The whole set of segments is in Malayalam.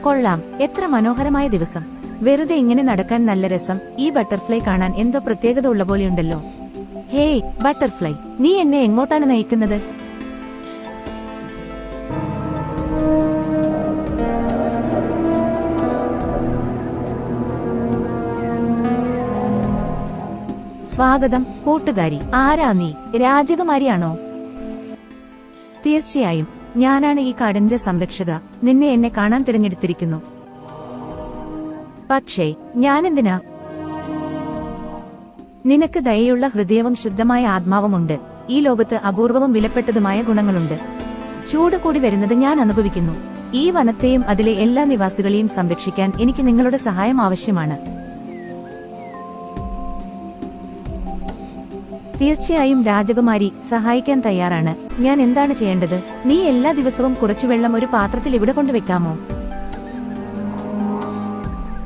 കൊള്ളാം. എത്ര മനോഹരമായ ദിവസം. വെറുതെ ഇങ്ങനെ നടക്കാൻ നല്ല രസം. ഈ ബട്ടർഫ്ലൈ കാണാൻ എന്തോ പ്രത്യേകത ഉള്ള പോലെയുണ്ടല്ലോ ഹേയ് ബട്ടർഫ്ലൈ. നീ എന്നെ എങ്ങോട്ടാണ് നയിക്കുന്നത്? സ്വാഗതം കൂട്ടുകാരി. ആരാ നീ? രാജകുമാരിയാണോ? തീർച്ചയായും. ഞാനാണ് ഈ കാടിന്റെ സംരക്ഷക നിന്നെ എന്നെ കാണാൻ തിരഞ്ഞെടുത്തിരിക്കുന്നു. പക്ഷേ ഞാനെന്തിനാ? നിനക്ക് ദയയുള്ള ഹൃദയവും ശുദ്ധമായ ആത്മാവുമുണ്ട്. ഈ ലോകത്ത് അപൂർവവും വിലപ്പെട്ടതുമായ ഗുണങ്ങളുണ്ട്. ചൂട് കൂടി വരുന്നത് ഞാൻ അനുഭവിക്കുന്നു. ഈ വനത്തെയും അതിലെ എല്ലാ നിവാസികളെയും സംരക്ഷിക്കാൻ എനിക്ക് നിങ്ങളുടെ സഹായം ആവശ്യമാണ്. തീർച്ചയായും രാജകുമാരി സഹായിക്കാൻ തയ്യാറാണ്. ഞാൻ എന്താണ് ചെയ്യേണ്ടത്? നീ എല്ലാ ദിവസവും കുറച്ചു വെള്ളം ഒരു പാത്രത്തിൽ ഇവിടെ കൊണ്ടുവെക്കാമോ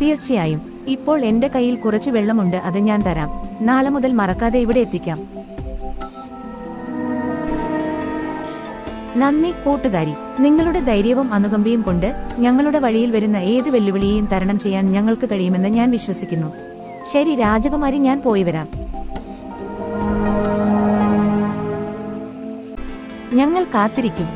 തീർച്ചയായും. ഇപ്പോൾ എന്റെ കയ്യിൽ കുറച്ച് വെള്ളമുണ്ട് അത് ഞാൻ തരാം. നാളെ മുതൽ മറക്കാതെ ഇവിടെ എത്തിക്കാം. നന്ദി കൂട്ടുകാരി. നിങ്ങളുടെ ധൈര്യവും അനുകമ്പയും കൊണ്ട് ഞങ്ങളുടെ വഴിയിൽ വരുന്ന ഏത് വെല്ലുവിളിയെയും തരണം ചെയ്യാൻ ഞങ്ങൾക്ക് കഴിയുമെന്ന് ഞാൻ വിശ്വസിക്കുന്നു. ശരി രാജകുമാരി ഞാൻ പോയി വരാം. ഞങ്ങൾ കാത്തിരിക്കും